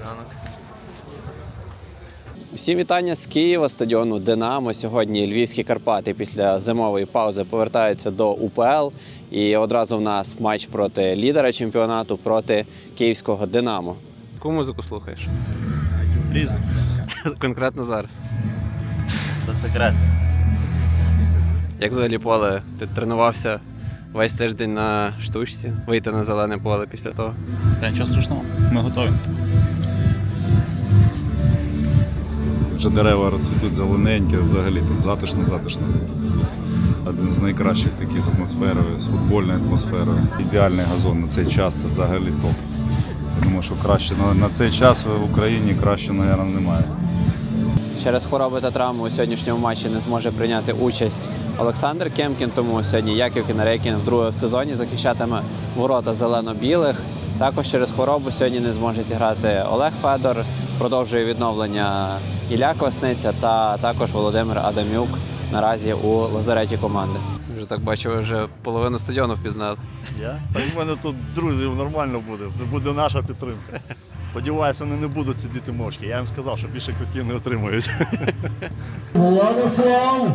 ранок. Всім вітання з Києва, стадіону Динамо. Сьогодні Львівські Карпати після зимової паузи повертаються до УПЛ. І одразу в нас матч проти лідера чемпіонату проти київського Динамо. Яку музику слухаєш? Різу. Конкретно зараз. Це секрет. Як взагалі поле? Ти тренувався весь тиждень на штучці, вийти на зелене поле після того. Та нічого страшного. Ми готові. Вже дерева розцвітуть зелененькі, взагалі тут затишно, затишно. Один з найкращих таких з атмосферою, з футбольною атмосферою. Ідеальний газон на цей час це взагалі топ. Я думаю, що краще на, цей час в Україні краще, мабуть, немає. Через хвороби та травму у сьогоднішньому матчі не зможе прийняти участь Олександр Кемкін. Тому сьогодні Яків Кінарейкін вдруге в сезоні захищатиме ворота зелено-білих. Також через хворобу сьогодні не зможе зіграти Олег Федор. Продовжує відновлення Ілля Квасниця та також Володимир Адамюк наразі у лазареті команди. Вже так бачу, ви вже половину стадіону впізнали. Я? Так в мене тут друзів нормально буде. Буде наша підтримка. Сподіваюся, вони не будуть сидіти мовчки. Я їм сказав, що більше квитків не отримують. Владислав!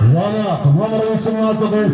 Валя, номер 18.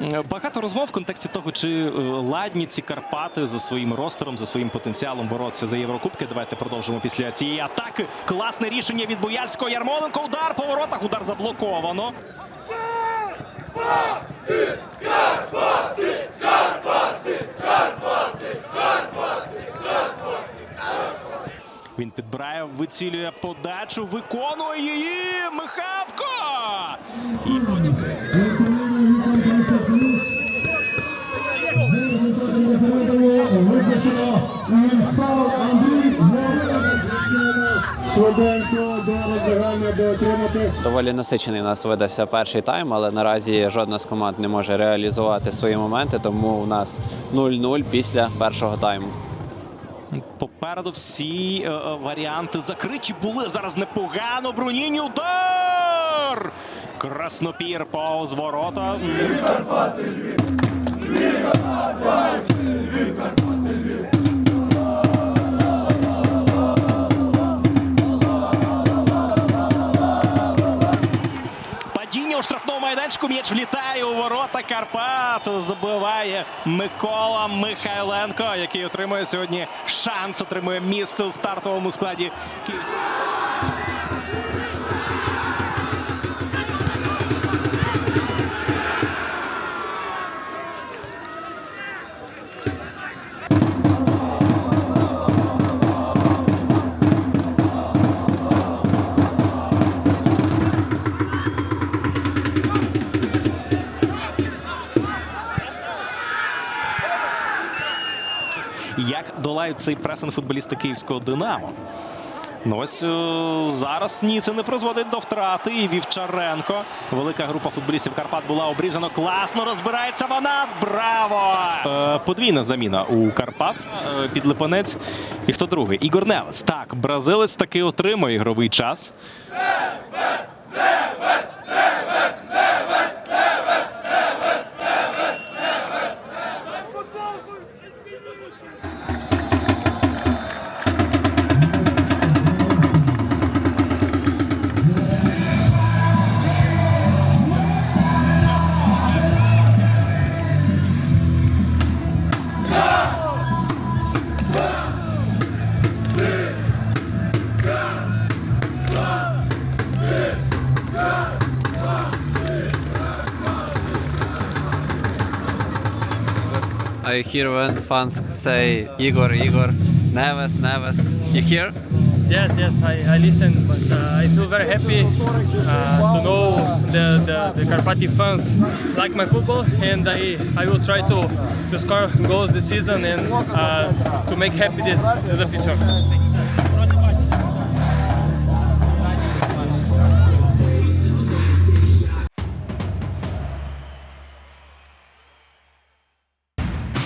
Багато розмов в контексті того, чи е, ладні ці Карпати за своїм ростером, за своїм потенціалом боротися за Єврокубки. Давайте продовжимо після цієї атаки. Класне рішення від Бояльського. Ярмоленко. Удар по воротах. Удар заблоковано. Він підбирає, вицілює подачу, виконує її. Михавко! І потім Доволі насичений у нас видався перший тайм, але наразі жодна з команд не може реалізувати свої моменти, тому у нас 0-0 після першого тайму. Попереду всі е, е, варіанти закриті були. Зараз непогано. Бруніні удар! Краснопір повз ворота. Падіння у майданчику. М'яч влітає у ворота Карпат. Забиває Микола Михайленко, який отримує сьогодні шанс, отримує місце у стартовому складі Київського. Як долають цей пресинг футболісти київського Динамо? Ну ось е, зараз ні, це не призводить до втрати. І Вівчаренко. Велика група футболістів Карпат була обрізана. Класно розбирається вона. Браво! Е, подвійна заміна у Карпат. Е, підлипанець. І хто другий? Ігор Невес. Так, бразилець таки отримує ігровий час. I hear when fans say Igor, Igor, Neves, Neves. You hear? Yes, yes, I, I listen, but uh, I feel very happy uh, to know the, the, the Carpati fans like my football, and I, I will try to, to score goals this season and uh, to make happy this, this afición.